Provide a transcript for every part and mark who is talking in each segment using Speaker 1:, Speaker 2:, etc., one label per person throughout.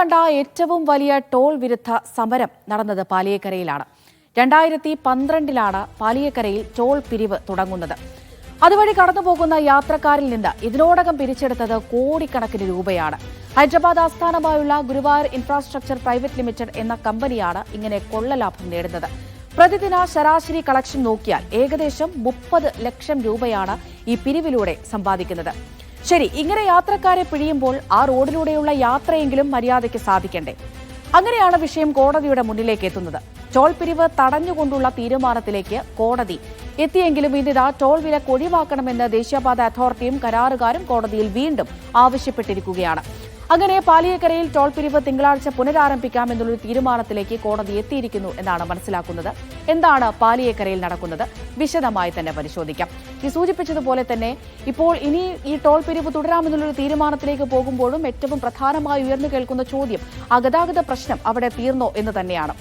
Speaker 1: കണ്ട ഏറ്റവും വലിയ ടോൾ വിരുദ്ധ സമരം നടന്നത് പാലിയേക്കരയിലാണ്. രണ്ടായിരത്തി പന്ത്രണ്ടിലാണ് പാലിയേക്കരയിൽ ടോൾ പിരിവ് തുടങ്ങുന്നത്. അതുവഴി കടന്നുപോകുന്ന യാത്രക്കാരിൽ നിന്ന് ഇതിനോടകം പിരിച്ചെടുത്തത് കോടിക്കണക്കിന് രൂപയാണ്. ഹൈദരാബാദ് ആസ്ഥാനമായുള്ള ഗുരുവായൂർ ഇൻഫ്രാസ്ട്രക്ചർ പ്രൈവറ്റ് ലിമിറ്റഡ് എന്ന കമ്പനിയാണ് ഇങ്ങനെ കൊള്ളലാഭം നേടുന്നത്. പ്രതിദിന ശരാശരി കളക്ഷൻ നോക്കിയാൽ ഏകദേശം മുപ്പത് ലക്ഷം രൂപയാണ് ഈ പിരിവിലൂടെ സമ്പാദിക്കുന്നത്. ശരി ഇങ്ങനെ യാത്രക്കാരെ പിഴിയുമ്പോൾ ആ റോഡിലൂടെയുള്ള യാത്രയെങ്കിലും മര്യാദയ്ക്ക് സാധിക്കണ്ടേ? അങ്ങനെയാണ് വിഷയം കോടതിയുടെ മുന്നിലേക്ക് എത്തുന്നത്. ടോൾ പിരിവ് തടഞ്ഞുകൊണ്ടുള്ള തീരുമാനത്തിലേക്ക് കോടതി എത്തിയെങ്കിലും ഇന്നിതാ ടോൾ വിലക്ക് ഒഴിവാക്കണമെന്ന് ദേശീയപാത അതോറിറ്റിയും കരാറുകാരും കോടതിയിൽ വീണ്ടും ആവശ്യപ്പെട്ടിരിക്കുകയാണ്. അങ്ങനെ പാലിയക്കരയിൽ ടോൾ പിരിവ് തിങ്കളാഴ്ച പുനരാരംഭിക്കാമെന്നുള്ളൊരു തീരുമാനത്തിലേക്ക് കോടതി എത്തിയിരിക്കുന്നു എന്നാണ് മനസ്സിലാക്കുന്നത്. എന്താണ് പാലിയക്കരയിൽ നടക്കുന്നത്? വിശദമായി തന്നെ പരിശോധിക്കാം. ഈ സൂചിപ്പിച്ചതുപോലെ തന്നെ ഇപ്പോൾ ഇനി ഈ ടോൾ പിരിവ് തുടരാമെന്നുള്ളൊരു തീരുമാനത്തിലേക്ക് പോകുമ്പോഴും ഏറ്റവും പ്രധാനമായി ഉയർന്നു കേൾക്കുന്ന ചോദ്യം ആ ഗതാഗത പ്രശ്നം അവിടെ തീർന്നോ എന്ന് തന്നെയാണ്.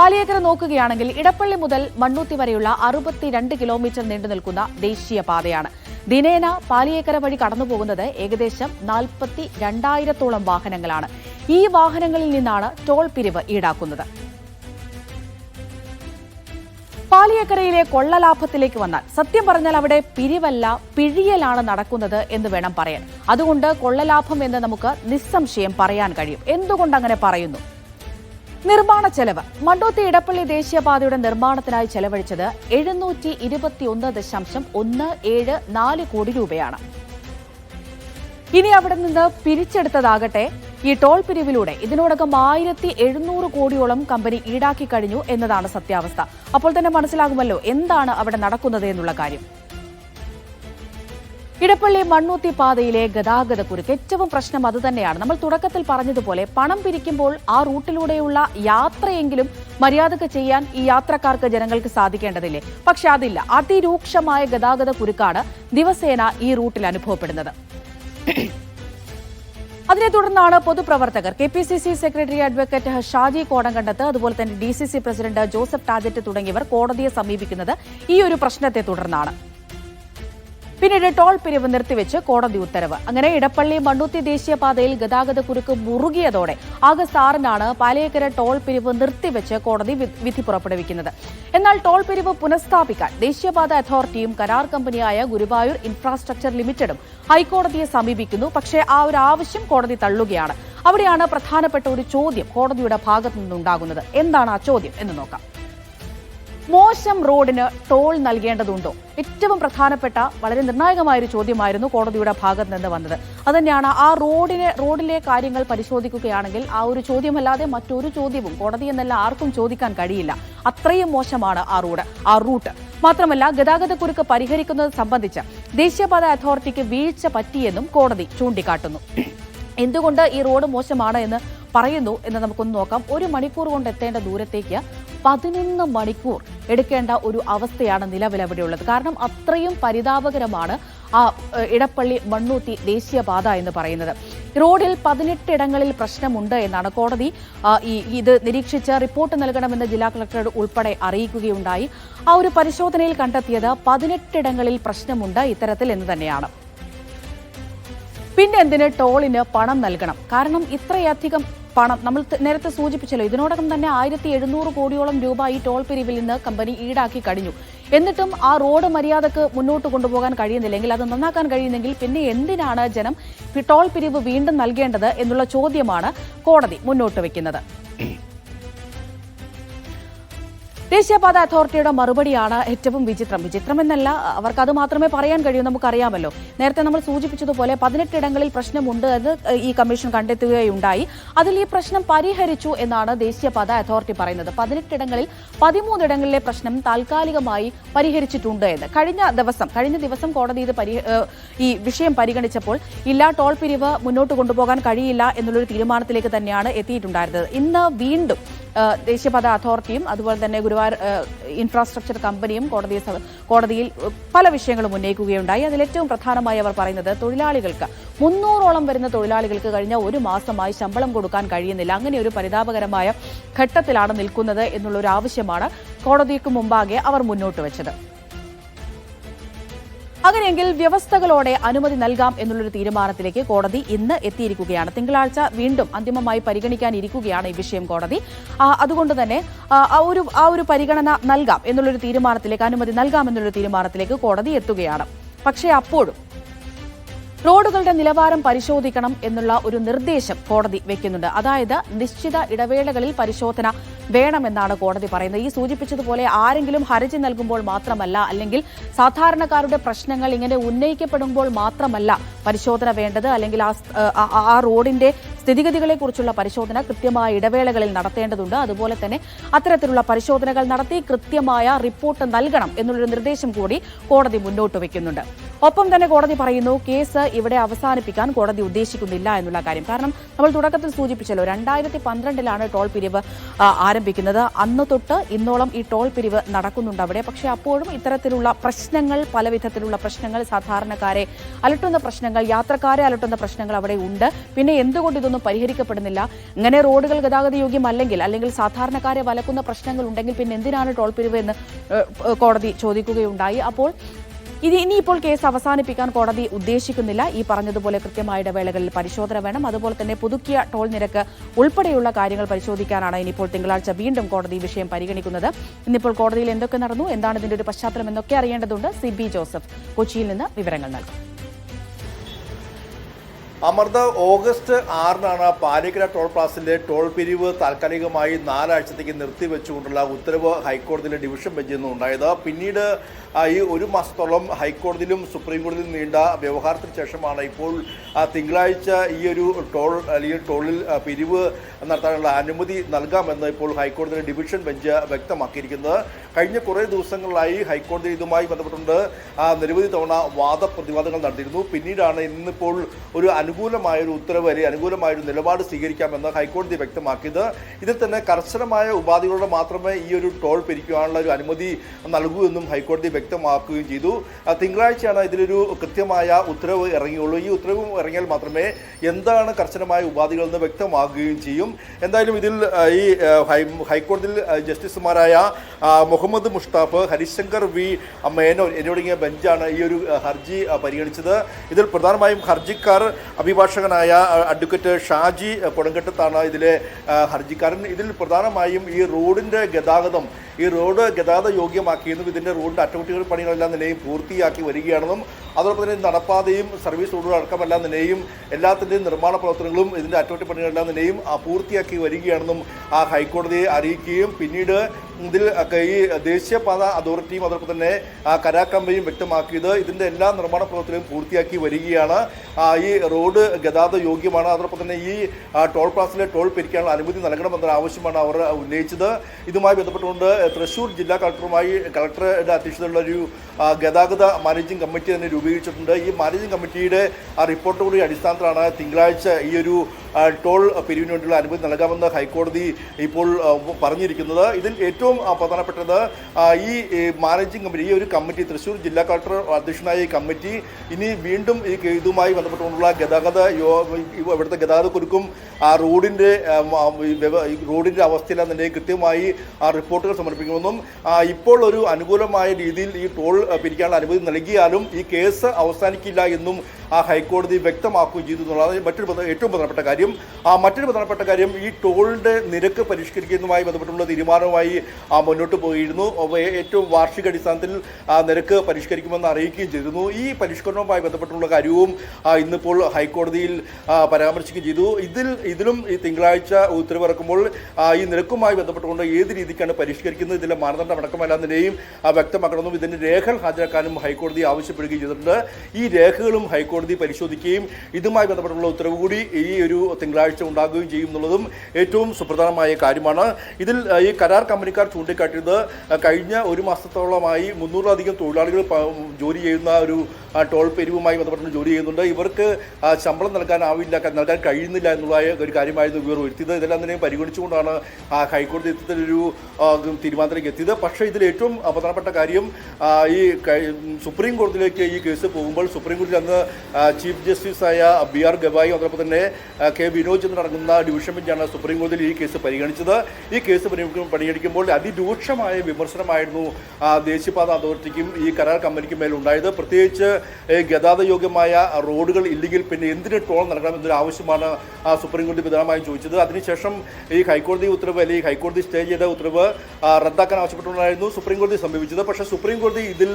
Speaker 1: പാലിയേക്കര നോക്കുകയാണെങ്കിൽ ഇടപ്പള്ളി മുതൽ മണ്ണൂത്തി വരെയുള്ള അറുപത്തിരണ്ട് കിലോമീറ്റർ നീണ്ടു നിൽക്കുന്ന ദേശീയപാതയാണ്. ദിനേന പാലിയേക്കര വഴി കടന്നുപോകുന്നത് ഏകദേശം നാൽപ്പത്തി രണ്ടായിരത്തോളം വാഹനങ്ങളാണ്. ഈ വാഹനങ്ങളിൽ നിന്നാണ് ടോൾ പിരിവ് ഈടാക്കുന്നത്. പാലിയേക്കരയിലെ കൊള്ളലാഭത്തിലേക്ക് വന്നാൽ സത്യം പറഞ്ഞാൽ അവിടെ പിരിവല്ല പിഴിയലാണ് നടക്കുന്നത് എന്ന് വേണം പറയാൻ. അതുകൊണ്ട് കൊള്ളലാഭം എന്ന് നമുക്ക് നിസ്സംശയം പറയാൻ കഴിയും. എന്തുകൊണ്ട് അങ്ങനെ പറയുന്നു? നിർമ്മാണ ചെലവ്. മണ്ടോത്തി ഇടപ്പള്ളി ദേശീയപാതയുടെ നിർമ്മാണത്തിനായി ചെലവഴിച്ചത് എഴുന്നൂറ്റി ഇരുപത്തിയൊന്ന് ദശാംശം ഒന്ന് ഏഴ് നാല് കോടി രൂപയാണ്. ഇനി അവിടെ നിന്ന് പിരിച്ചെടുത്തതാകട്ടെ ഈ ടോൾ പിരിവിലൂടെ. ഇതിനോടകം ആയിരത്തി എഴുന്നൂറ് കോടിയോളം കമ്പനി ഈടാക്കി കഴിഞ്ഞു എന്നതാണ് സത്യാവസ്ഥ. അപ്പോൾ തന്നെ മനസ്സിലാകുമല്ലോ എന്താണ് അവിടെ നടക്കുന്നത് എന്നുള്ള കാര്യം. ഇടപ്പള്ളി മണ്ണൂത്തി പാതയിലെ ഗതാഗത കുരുക്ക് ഏറ്റവും പ്രശ്നം അതുതന്നെയാണ് നമ്മൾ തുടക്കത്തിൽ പറഞ്ഞതുപോലെ പണം പിരിക്കുമ്പോൾ ആ റൂട്ടിലൂടെയുള്ള യാത്രയെങ്കിലും മര്യാദയ്ക്ക് ചെയ്യാൻ ഈ യാത്രക്കാർക്ക് ജനങ്ങൾക്ക് സാധിക്കേണ്ടതില്ലേ? പക്ഷെ അതില്ല. അതിരൂക്ഷമായ ഗതാഗത കുരുക്കാണ് ദിവസേന ഈ റൂട്ടിൽ അനുഭവപ്പെടുന്നത്. അതിനെ തുടർന്നാണ് പൊതുപ്രവർത്തകർ K P C C secretary advocate Shaji Kodankandath അതുപോലെ തന്നെ D C C president Joseph Tajet തുടങ്ങിയവർ കോടതിയെ സമീപിക്കുന്നത് ഈ ഒരു പ്രശ്നത്തെ തുടർന്നാണ്. പിന്നീട് ടോൾ പിരിവ് നിർത്തിവെച്ച് കോടതി ഉത്തരവ്. അങ്ങനെ ഇടപ്പള്ളി മണ്ണുത്തി ദേശീയപാതയിൽ ഗതാഗത കുരുക്ക് മുറുകിയതോടെ ആഗസ്റ്റ് ആറിനാണ് പാലയേക്കര ടോൾ പിരിവ് നിർത്തിവെച്ച് കോടതി വിധി പുറപ്പെടുവിക്കുന്നത്. എന്നാൽ ടോൾ പിരിവ് പുനഃസ്ഥാപിക്കാൻ ദേശീയപാത അതോറിറ്റിയും കരാർ കമ്പനിയായ ഗുരുവായൂർ ഇൻഫ്രാസ്ട്രക്ചർ ലിമിറ്റഡും ഹൈക്കോടതിയെ സമീപിക്കുന്നു. പക്ഷേ ആ ഒരു ആവശ്യം കോടതി തള്ളുകയാണ്. അവിടെയാണ് പ്രധാനപ്പെട്ട ഒരു ചോദ്യം കോടതിയുടെ ഭാഗത്തു നിന്നുണ്ടാകുന്നത് എന്താണ് ആ ചോദ്യം എന്ന് നോക്കാം. മോശം റോഡിന് ടോൾ നൽകേണ്ടതുണ്ടോ? ഏറ്റവും പ്രധാനപ്പെട്ട വളരെ നിർണായകമായ ഒരു ചോദ്യമായിരുന്നു കോടതിയുടെ ഭാഗത്ത് നിന്ന് വന്നത്. അതുതന്നെയാണ് ആ റോഡിനെ റോഡിലെ കാര്യങ്ങൾ പരിശോധിക്കുകയാണെങ്കിൽ ആ ഒരു ചോദ്യമല്ലാതെ മറ്റൊരു ചോദ്യവും കോടതി എന്നല്ല ആർക്കും ചോദിക്കാൻ കഴിയില്ല. അത്രയും മോശമാണ് ആ റോഡ് ആ റൂട്ട്. മാത്രമല്ല ഗതാഗതക്കുരുക്ക് പരിഹരിക്കുന്നത് സംബന്ധിച്ച് ദേശീയപാത അതോറിറ്റിക്ക് വീഴ്ച പറ്റിയെന്നും കോടതി ചൂണ്ടിക്കാട്ടുന്നു. എന്തുകൊണ്ട് ഈ റോഡ് മോശമാണ് എന്ന് പറയുന്നു എന്ന് നമുക്കൊന്ന് നോക്കാം. ഒരു മണിക്കൂർ കൊണ്ട് എത്തേണ്ട ദൂരത്തേക്ക് പതിനൊന്ന് മണിക്കൂർ എടുക്കേണ്ട ഒരു അവസ്ഥയാണ് നിലവിൽ അവിടെയുള്ളത് കാരണം അത്രയും പരിതാപകരമാണ് ആ ഇടപ്പള്ളി മണ്ണൂത്തി ദേശീയപാത എന്ന് പറയുന്നത്. റോഡിൽ പതിനെട്ടിടങ്ങളിൽ പ്രശ്നമുണ്ട് എന്നാണ് കോടതി ഇത് നിരീക്ഷിച്ച് റിപ്പോർട്ട് നൽകണമെന്ന് ജില്ലാ കളക്ടർ ഉൾപ്പെടെ അറിയിക്കുകയുണ്ടായി. ആ ഒരു പരിശോധനയിൽ കണ്ടെത്തിയത് പതിനെട്ടിടങ്ങളിൽ പ്രശ്നമുണ്ട് ഇത്തരത്തിൽ എന്ന് തന്നെയാണ്. പിന്നെ എന്തിന് ടോളിന് പണം നൽകണം? കാരണം ഇത്രയധികം പണം. നമ്മൾ നേരത്തെ സൂചിപ്പിച്ചല്ലോ ഇതിനോടകം തന്നെ ആയിരത്തി എഴുന്നൂറ് കോടിയോളം രൂപ ഈ ടോൾ പിരിവിൽ നിന്ന് കമ്പനി ഈടാക്കി കഴിഞ്ഞു. എന്നിട്ടും ആ റോഡ് മര്യാദയ്ക്ക് മുന്നോട്ട് കൊണ്ടുപോകാൻ കഴിയുന്നില്ലെങ്കിൽ അത് നന്നാക്കാൻ കഴിയുന്നെങ്കിൽ പിന്നെ എന്തിനാണ് ജനം ടോൾ പിരിവ് വീണ്ടും നൽകേണ്ടത് എന്നുള്ള ചോദ്യമാണ് കോടതി മുന്നോട്ട് വെക്കുന്നത്? ദേശീയപാത അതോറിറ്റിയുടെ മറുപടിയാണ് ഏറ്റവും വിചിത്രം. വിചിത്രമെന്നല്ല അവർക്ക് അത് മാത്രമേ പറയാൻ കഴിയൂ നമുക്കറിയാമല്ലോ. നേരത്തെ നമ്മൾ സൂചിപ്പിച്ചതുപോലെ പതിനെട്ടിടങ്ങളിൽ പ്രശ്നമുണ്ട് എന്ന് ഈ കമ്മീഷൻ കണ്ടെത്തുകയുണ്ടായി. അതിൽ ഈ പ്രശ്നം പരിഹരിച്ചു എന്നാണ് ദേശീയപാത അതോറിറ്റി പറയുന്നത്. പതിനെട്ടിടങ്ങളിൽ പതിമൂന്നിടങ്ങളിലെ പ്രശ്നം താൽക്കാലികമായി പരിഹരിച്ചിട്ടുണ്ട് എന്ന്. കഴിഞ്ഞ ദിവസം കഴിഞ്ഞ ദിവസം കോടതി ഇത് ഈ വിഷയം പരിഗണിച്ചപ്പോൾ ഇല്ല ടോൾ പിരിവ് മുന്നോട്ട് കൊണ്ടുപോകാൻ കഴിയില്ല എന്നുള്ളൊരു തീരുമാനത്തിലേക്ക് തന്നെയാണ് എത്തിയിട്ടുണ്ടായിരുന്നത്. ഇന്ന് വീണ്ടും ദേശീയപാത അതോറിറ്റിയും അതുപോലെ തന്നെ ഗുരുവായൂർ ഇൻഫ്രാസ്ട്രക്ചർ കമ്പനിയും കോടതിയെ കോടതിയിൽ പല വിഷയങ്ങളും ഉന്നയിക്കുകയുണ്ടായി. അതിൽ ഏറ്റവും പ്രധാനമായി അവർ പറയുന്നത് തൊഴിലാളികൾക്ക് മുന്നൂറോളം വരുന്ന തൊഴിലാളികൾക്ക് കഴിഞ്ഞ ഒരു മാസമായി ശമ്പളം കൊടുക്കാൻ കഴിയുന്നില്ല. അങ്ങനെ ഒരു പരിതാപകരമായ ഘട്ടത്തിലാണ് നിൽക്കുന്നത് എന്നുള്ള ഒരു ആവശ്യമാണ് കോടതിക്ക് മുമ്പാകെ അവർ മുന്നോട്ട് വെച്ചത്. അങ്ങനെയെങ്കിൽ വ്യവസ്ഥകളോടെ അനുമതി നൽകാം എന്നുള്ളൊരു തീരുമാനത്തിലേക്ക് കോടതി ഇന്ന് എത്തിയിരിക്കുകയാണ്. തിങ്കളാഴ്ച വീണ്ടും അന്തിമമായി പരിഗണിക്കാനിരിക്കുകയാണ് ഈ വിഷയം കോടതി. അതുകൊണ്ട് തന്നെ ഒരു ആ ഒരു പരിഗണന നൽകാം എന്നുള്ളൊരു തീരുമാനത്തിലേക്ക് അനുമതി നൽകാം എന്നുള്ളൊരു തീരുമാനത്തിലേക്ക് കോടതി എത്തുകയാണ്. പക്ഷേ അപ്പോഴും റോഡുകളുടെ നിലവാരം പരിശോധിക്കണം എന്നുള്ള ഒരു നിർദ്ദേശം കോടതി വെക്കുന്നുണ്ട്. അതായത് നിശ്ചിത ഇടവേളകളിൽ പരിശോധന വേണമെന്നാണ് കോടതി പറയുന്നത്. ഈ സൂചിപ്പിച്ചതുപോലെ ആരെങ്കിലും ഹർജി നൽകുമ്പോൾ മാത്രമല്ല അല്ലെങ്കിൽ സാധാരണക്കാരുടെ പ്രശ്നങ്ങൾ ഇങ്ങനെ ഉന്നയിക്കപ്പെടുമ്പോൾ മാത്രമല്ല പരിശോധന വേണ്ടത് അല്ലെങ്കിൽ ആ റോഡിന്റെ സ്ഥിതിഗതികളെക്കുറിച്ചുള്ള പരിശോധന കൃത്യമായ ഇടവേളകളിൽ നടത്തേണ്ടതുണ്ട്. അതുപോലെ തന്നെ അത്തരത്തിലുള്ള പരിശോധനകൾ നടത്തി കൃത്യമായ റിപ്പോർട്ട് നൽകണം എന്നുള്ളൊരു നിർദ്ദേശം കൂടി കോടതി മുന്നോട്ട് വെക്കുന്നുണ്ട് ഒപ്പം തന്നെ കോടതി പറയുന്നു കേസ് ഇവിടെ അവസാനിപ്പിക്കാൻ കോടതി ഉദ്ദേശിക്കുന്നില്ല എന്നുള്ള കാര്യം. കാരണം നമ്മൾ തുടക്കത്തിൽ സൂചിപ്പിച്ചല്ലോ രണ്ടായിരത്തി പന്ത്രണ്ടിലാണ് ടോൾ പിരിവ് ആരംഭിക്കുന്നത്. അന്ന് തൊട്ട് ഇന്നോളം ഈ ടോൾ പിരിവ് നടക്കുന്നുണ്ട് അവിടെ. പക്ഷെ അപ്പോഴും ഇത്തരത്തിലുള്ള പ്രശ്നങ്ങൾ പല വിധത്തിലുള്ള പ്രശ്നങ്ങൾ സാധാരണക്കാരെ അലട്ടുന്ന പ്രശ്നങ്ങൾ യാത്രക്കാരെ അലട്ടുന്ന പ്രശ്നങ്ങൾ അവിടെ ഉണ്ട്. പിന്നെ എന്തുകൊണ്ട് ഇതൊന്നും പരിഹരിക്കപ്പെടുന്നില്ല? ഇങ്ങനെ റോഡുകൾ ഗതാഗത യോഗ്യമല്ലെങ്കിൽ അല്ലെങ്കിൽ സാധാരണക്കാരെ വലക്കുന്ന പ്രശ്നങ്ങൾ ഉണ്ടെങ്കിൽ പിന്നെ എന്തിനാണ് ടോൾ പിരിവ് എന്ന് കോടതി ചോദിക്കുകയുണ്ടായി. അപ്പോൾ ഇത് ഇനിയിപ്പോൾ കേസ് അവസാനിപ്പിക്കാൻ കോടതി ഉദ്ദേശിക്കുന്നില്ല. ഈ പറഞ്ഞതുപോലെ കൃത്യമായ ഇടവേളകളിൽ പരിശോധന വേണം. അതുപോലെ തന്നെ പുതുക്കിയ ടോൾ നിരക്ക് ഉൾപ്പെടെയുള്ള കാര്യങ്ങൾ പരിശോധിക്കാനാണ് ഇനിയിപ്പോൾ തിങ്കളാഴ്ച വീണ്ടും കോടതി വിഷയം പരിഗണിക്കുന്നത്. ഇന്നിപ്പോൾ കോടതിയിൽ എന്തൊക്കെ നടന്നു എന്താണ് ഇതിന്റെ ഒരു പശ്ചാത്തലം എന്നൊക്കെ അറിയേണ്ടതുണ്ട്. സി ബി ജോസഫ് കൊച്ചിയിൽ നിന്ന് വിവരങ്ങൾ നൽകും.
Speaker 2: അമൃത ഓഗസ്റ്റ് ആറിനാണ് പാലിക്കര ടോൾ പ്ലാസിന്റെ ടോൾ പിരിവ് താൽക്കാലികമായി നാലാഴ്ചത്തേക്ക് നിർത്തിവെച്ചുകൊണ്ടുള്ള ഉത്തരവ് ഹൈക്കോടതിയിലെ ഡിവിഷൻ ബെഞ്ചിൽ നിന്നുണ്ടായത്. പിന്നീട് ഈ ഒരു മാസത്തോളം ഹൈക്കോടതിയിലും സുപ്രീം കോടതിയിലും നീണ്ട വ്യവഹാരത്തിന് ശേഷമാണ് ഇപ്പോൾ തിങ്കളാഴ്ച ഈ ഒരു ടോൾ അല്ലെങ്കിൽ ടോളിൽ പിരിവ് നടത്താനുള്ള അനുമതി നൽകാമെന്ന് ഇപ്പോൾ ഹൈക്കോടതിയിലെ ഡിവിഷൻ ബെഞ്ച് വ്യക്തമാക്കിയിരിക്കുന്നത്. കഴിഞ്ഞ കുറേ ദിവസങ്ങളിലായി ഹൈക്കോടതി ഇതുമായി ബന്ധപ്പെട്ടുകൊണ്ട് ആ, നിരവധി തവണ വാദപ്രതിവാദങ്ങൾ നടത്തിയിരുന്നു. പിന്നീടാണ് ഇന്നിപ്പോൾ ഒരു അനുകൂലമായൊരു ഉത്തരവ് അല്ലെങ്കിൽ അനുകൂലമായൊരു നിലപാട് സ്വീകരിക്കാമെന്ന് ഹൈക്കോടതി വ്യക്തമാക്കിയത്. ഇതിൽ തന്നെ കർശനമായ ഉപാധികളോടെ മാത്രമേ ഈ ഒരു ടോൾ പിരിക്കുവാനുള്ള ഒരു അനുമതി നൽകൂ എന്നും ഹൈക്കോടതി വ്യക്തമാക്കുകയും ചെയ്തു. തിങ്കളാഴ്ചയാണ് ഇതിലൊരു കൃത്യമായ ഉത്തരവ് ഇറങ്ങിയുള്ളൂ. ഈ ഉത്തരവ് ഇറങ്ങിയാൽ മാത്രമേ എന്താണ് കർശനമായ ഉപാധികൾ എന്ന് വ്യക്തമാകുകയും ചെയ്യും. എന്തായാലും ഇതിൽ ഈ ഹൈക്കോടതിയിൽ ജസ്റ്റിസുമാരായ മുഹമ്മദ് മുഷ്താഫ് ഹരിശങ്കർ വി മേനോൻ എന്നിവടങ്ങിയ ബെഞ്ചാണ് ഈ ഒരു ഹർജി പരിഗണിച്ചത്. ഇതിൽ പ്രധാനമായും ഹർജിക്കാർ അഭിഭാഷകനായ അഡ്വക്കേറ്റ് ഷാജി കൊടുങ്കട്ടത്താണ് ഇതിലെ ഹർജിക്കാരൻ. ഇതിൽ പ്രധാനമായും ഈ റോഡിന്റെ ഗതാഗതം ഈ റോഡ് ഗതാഗത യോഗ്യമാക്കിയെന്നും ഇതിന്റെ റോഡിന്റെ അറ്റകുറ്റപ്പണി പണികളെല്ലാം നിലയും പൂർത്തിയാക്കി വരികയാണെന്നും അതോടൊപ്പം തന്നെ നടപ്പാതയും സർവീസ് റോഡുകൾ അടക്കമെല്ലാം നിലയും എല്ലാത്തിന്റെയും നിർമ്മാണ പ്രവർത്തനങ്ങളും ഇതിന്റെ അറ്റകുറ്റപ്പണികളെല്ലാം നിലയും പൂർത്തിയാക്കി വരികയാണെന്നും ആ ഹൈക്കോടതിയെ അറിയിക്കുകയും പിന്നീട് ഇതിൽ ഈ ദേശീയപാത അതോറിറ്റിയും അതോടൊപ്പം തന്നെ കരാക്കമ്പയും വ്യക്തമാക്കിയത് ഇതിന്റെ എല്ലാ നിർമ്മാണ പ്രവർത്തനവും പൂർത്തിയാക്കി വരികയാണ്. ഈ റോഡ് ഗതാഗത യോഗ്യമാണ്. അതോടൊപ്പം തന്നെ ഈ ടോൾ പ്ലാസിലെ ടോൾ പിരിക്കാനുള്ള അനുമതി നൽകണമെന്ന ആവശ്യമാണ് അവർ ഉന്നയിച്ചത്. ഇതുമായി ബന്ധപ്പെട്ടുകൊണ്ട് തൃശൂർ ജില്ലാ കളക്ടറുമായി കളക്ടറുടെ അധ്യക്ഷതയിലുള്ളൊരു ഗതാഗത മാനേജിംഗ് കമ്മിറ്റി തന്നെ രൂപീകരിച്ചിട്ടുണ്ട്. ഈ മാനേജിംഗ് കമ്മിറ്റിയുടെ ആ റിപ്പോർട്ടോടുകൂടി അടിസ്ഥാനത്തിലാണ് തിങ്കളാഴ്ച ഈ ഒരു ടോൾ പിരിവിന് വേണ്ടിയുള്ള അനുമതി നൽകാമെന്ന് ഹൈക്കോടതി ഇപ്പോൾ പറഞ്ഞിരിക്കുന്നത്. ഇതിൽ ഏറ്റവും ആ, പ്രധാനപ്പെട്ടത് ഈ മാനേജിംഗ് കമ്മിറ്റി ഈ ഒരു കമ്മിറ്റി തൃശ്ശൂർ ജില്ലാ കളക്ടർ അധ്യക്ഷനായ ഈ കമ്മിറ്റി ഇനി വീണ്ടും ഈ ഇതുമായി ബന്ധപ്പെട്ടുകൊണ്ടുള്ള ഗതാഗത യോ ഇവ- ഇവിടുത്തെ ഗതാഗത കുരുക്കും ആ റോഡിന്റെ റോഡിന്റെ അവസ്ഥയിലാണ് കൃത്യമായി ആ റിപ്പോർട്ടുകൾ സമർപ്പിക്കുമെന്നും ഇപ്പോൾ ഒരു അനുകൂലമായ രീതിയിൽ ഈ ടോൾ പിരിക്കാനുള്ള അനുമതി നൽകിയാലും ഈ കേസ് അവസാനിക്കില്ല എന്നും ആ ഹൈക്കോടതി വ്യക്തമാക്കുകയും ചെയ്തു എന്നുള്ളതാണ് മറ്റൊരു ഏറ്റവും പ്രധാനപ്പെട്ട കാര്യം. ആ മറ്റൊരു പ്രധാനപ്പെട്ട കാര്യം ഈ ടോളിന്റെ നിരക്ക് പരിഷ്കരിക്കുന്നതുമായി ബന്ധപ്പെട്ടുള്ള തീരുമാനവുമായി ആ, മുന്നോട്ട് പോയിരുന്നു. ഏറ്റവും വാർഷിക അടിസ്ഥാനത്തിൽ ആ, നിരക്ക് പരിഷ്കരിക്കുമെന്ന് അറിയിക്കുകയും ചെയ്തിരുന്നു. ഈ പരിഷ്കരണവുമായി ബന്ധപ്പെട്ടുള്ള കാര്യവും ഇന്നിപ്പോൾ ഹൈക്കോടതിയിൽ പരാമർശിക്കുകയും ചെയ്തു. ഇതിൽ ഇതിലും ഈ തിങ്കളാഴ്ച ഉത്തരവിറക്കുമ്പോൾ ഈ നിരക്കുമായി ബന്ധപ്പെട്ടുകൊണ്ട് ഏത് രീതിക്കാണ് പരിഷ്കരിക്കുന്നത് ഇതിലെ മാനദണ്ഡം അടക്കമെല്ലാം നിലയും ആ, വ്യക്തമാക്കണമെന്നും ഇതിന്റെ രേഖകൾ ഹാജരാക്കാനും ഹൈക്കോടതി ആവശ്യപ്പെടുകയും ചെയ്തിട്ടുണ്ട്. ഈ രേഖകളും ഹൈക്കോടതി പരിശോധിക്കുകയും ഇതുമായി ബന്ധപ്പെട്ടുള്ള ഉത്തരവ് കൂടി ഈ ഒരു തിങ്കളാഴ്ച ഉണ്ടാകുകയും ചെയ്യും എന്നുള്ളതും ഏറ്റവും സുപ്രധാനമായ കാര്യമാണ്. ഇതിൽ ഈ കരാർ കമ്പനിക്കാർ ചൂണ്ടിക്കാട്ടിയത് കഴിഞ്ഞ ഒരു മാസത്തോളമായി മുന്നൂറിലധികം തൊഴിലാളികൾ ജോലി ചെയ്യുന്ന ഒരു ടോൾ പെരുവുമായി ബന്ധപ്പെട്ട് ജോലി ചെയ്യുന്നുണ്ട്. ഇവർക്ക് ശമ്പളം നൽകാനാവില്ല നൽകാൻ കഴിയുന്നില്ല എന്നുള്ള ഒരു കാര്യമായിരുന്നു ഇവർ വരുത്തിയത് ഇതെല്ലാം തന്നെ പരിഗണിച്ചുകൊണ്ടാണ് ഹൈക്കോടതി ആ, തീരുമാനത്തിലേക്ക് എത്തിയത്. പക്ഷേ ഇതിൽ ഏറ്റവും പ്രധാനപ്പെട്ട കാര്യം ഈ സുപ്രീം കോടതിയിലേക്ക് ഈ കേസ് പോകുമ്പോൾ സുപ്രീം കോടതി അന്ന് ചീഫ് ജസ്റ്റിസായ ബി ആർ ഗവായും അതോടൊപ്പം തന്നെ കെ വിനോദ് ചന്ദ്രൻ അടങ്ങുന്ന ഡിവിഷൻ ബെഞ്ചാണ് സുപ്രീം കോടതിയിൽ ഈ കേസ് പരിഗണിച്ചത്. ഈ കേസ് പരിഗണിക്കുമ്പോൾ അതിരൂക്ഷമായ വിമർശനമായിരുന്നു ദേശീയപാത അതോറിറ്റിക്കും ഈ കരാർ കമ്പനിക്കും മേലുണ്ടായത് പ്രത്യേകിച്ച് ഗതാഗത യോഗ്യമായ റോഡുകൾ ഇല്ലെങ്കിൽ പിന്നെ എന്തിന് ടോൾ നൽകണം എന്നൊരു ആവശ്യമാണ് സുപ്രീം കോടതി പ്രധാനമായും ചോദിച്ചത്. അതിനുശേഷം ഈ ഹൈക്കോടതി ഉത്തരവ് അല്ലെങ്കിൽ ഹൈക്കോടതി സ്റ്റേ ചെയ്ത ഉത്തരവ് റദ്ദാക്കാൻ ആവശ്യപ്പെട്ടുകൊണ്ടായിരുന്നു സുപ്രീം കോടതി സമീപിച്ചത്. പക്ഷേ സുപ്രീം കോടതി ഇതിൽ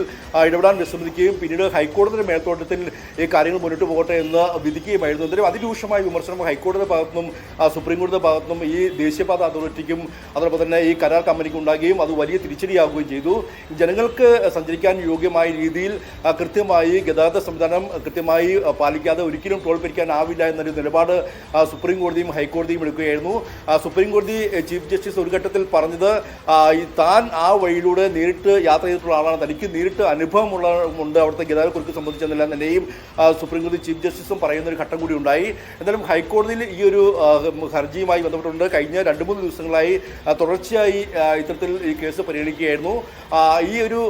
Speaker 2: ഇടപെടാൻ വിസമ്മതിക്കുകയും പിന്നീട് ഹൈക്കോടതിയുടെ മേൽത്തോട്ടത്തിൽ ഈ കാര്യങ്ങൾ മുന്നോട്ട് പോകട്ടെ എന്ന് വിധിക്കുകയുമായിരുന്നു. എന്തായാലും അതിരൂക്ഷമായ വിമർശനം ഹൈക്കോടതിയുടെ ഭാഗത്തുനിന്നും സുപ്രീം കോടതിയുടെ ഭാഗത്തുനിന്നും ഈ ദേശീയപാത അതോറിറ്റിക്കും അതോടൊപ്പം തന്നെ ഈ കരാർ കമ്പനിക്കും ഉണ്ടാകുകയും അത് വലിയ തിരിച്ചടിയാകുകയും ചെയ്തു. ജനങ്ങൾക്ക് സഞ്ചരിക്കാൻ യോഗ്യമായ രീതിയിൽ കൃത്യമായി ഗതാഗത സംവിധാനം കൃത്യമായി പാലിക്കാതെ ഒരിക്കലും ടോൾ പിരിക്കാനാവില്ല എന്നൊരു നിലപാട് സുപ്രീം കോടതിയും ഹൈക്കോടതിയും എടുക്കുകയായിരുന്നു. സുപ്രീം കോടതി ചീഫ് ജസ്റ്റിസ് ഒരു ഘട്ടത്തിൽ പറഞ്ഞത് താൻ ആ വഴിയിലൂടെ നേരിട്ട് യാത്ര ചെയ്തിട്ടുള്ള ആളാണ്. തനിക്ക് നേരിട്ട് അനുഭവമുള്ള ഉണ്ട് അവിടുത്തെ ഗതാഗത കുറിച്ച് സംബന്ധിച്ചെന്നെല്ലാം തന്നെയും സുപ്രീം കോടതി ചീഫ് ജസ്റ്റിസും പറയുന്ന ഒരു ഘട്ടം കൂടി ഉണ്ടായി. എന്നാലും ഹൈക്കോടതിയിൽ ഈ ഒരു ഹർജിയുമായി ബന്ധപ്പെട്ടുണ്ട് കഴിഞ്ഞ രണ്ട് മൂന്ന് ദിവസങ്ങളായി തുടർച്ചയായി ഇത്തരത്തിൽ ഈ കേസ് പരിഗണിക്കുകയായിരുന്നു. ഈ ഒരു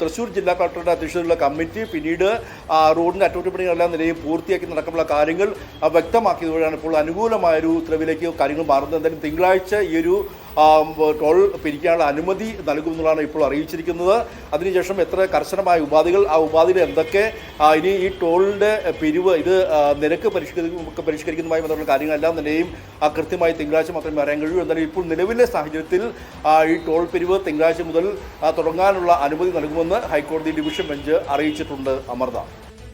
Speaker 2: തൃശ്ശൂർ ജില്ലാ കളക്ടറുടെ അധ്യക്ഷതയിലുള്ള കമ്മിറ്റി പിന്നീട് റോഡിന്റെ അറ്റകുറ്റപ്പണികളെല്ലാം നിലയും പൂർത്തിയാക്കി നടക്കാനുള്ള കാര്യങ്ങൾ വ്യക്തമാക്കിയതോടെയാണ് ഇപ്പോൾ അനുകൂലമായ ഒരു ഉത്തരവിലേക്ക് കാര്യങ്ങൾ മാറുന്നത്. എന്തായാലും തിങ്കളാഴ്ച ഈ ഒരു ടോൾ പിരിക്കാനുള്ള അനുമതി നൽകുമെന്നുള്ളതാണ് ഇപ്പോൾ അറിയിച്ചിരിക്കുന്നത്. അതിനുശേഷം എത്ര കർശനമായ ഉപാധികൾ ആ ഉപാധികൾ എന്തൊക്കെ ഇനി ഈ ടോളിന്റെ പിരിവ് ഇത് നിരക്ക് പരിഷ്കരിക്കും പരിഷ്കരിക്കുന്നതുമായി ബന്ധപ്പെട്ട കാര്യങ്ങളെല്ലാം തന്നെയും കൃത്യമായി തിങ്കളാഴ്ച മാത്രമേ അറിയാൻ കഴിയൂ. എന്നാലും ഇപ്പോൾ നിലവിലെ സാഹചര്യത്തിൽ ഈ ടോൾ പിരിവ് തിങ്കളാഴ്ച മുതൽ തുടങ്ങാനുള്ള അനുമതി നൽകുമെന്ന് ഹൈക്കോടതി ഡിവിഷൻ ബെഞ്ച് അറിയിച്ചിട്ടുണ്ട് അമർത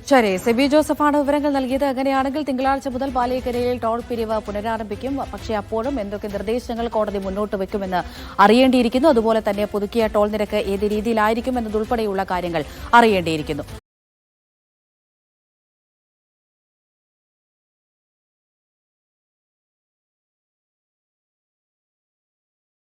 Speaker 1: ശരി സെബി ജോസഫാണ് വിവരങ്ങൾ നൽകിയത്. അങ്ങനെയാണെങ്കിൽ തിങ്കളാഴ്ച മുതൽ പാലിയക്കരയിൽ ടോൾ പിരിവ് പുനരാരംഭിക്കും. പക്ഷേ അപ്പോഴും എന്തൊക്കെ നിർദ്ദേശങ്ങൾ കോടതി മുന്നോട്ട് വെക്കുമെന്ന് അറിയേണ്ടിയിരിക്കുന്നു. അതുപോലെ തന്നെ പുതുക്കിയ ടോൾ നിരക്ക് ഏത് രീതിയിലായിരിക്കും എന്നതുൾപ്പെടെയുള്ള കാര്യങ്ങൾ അറിയേണ്ടിയിരിക്കുന്നു.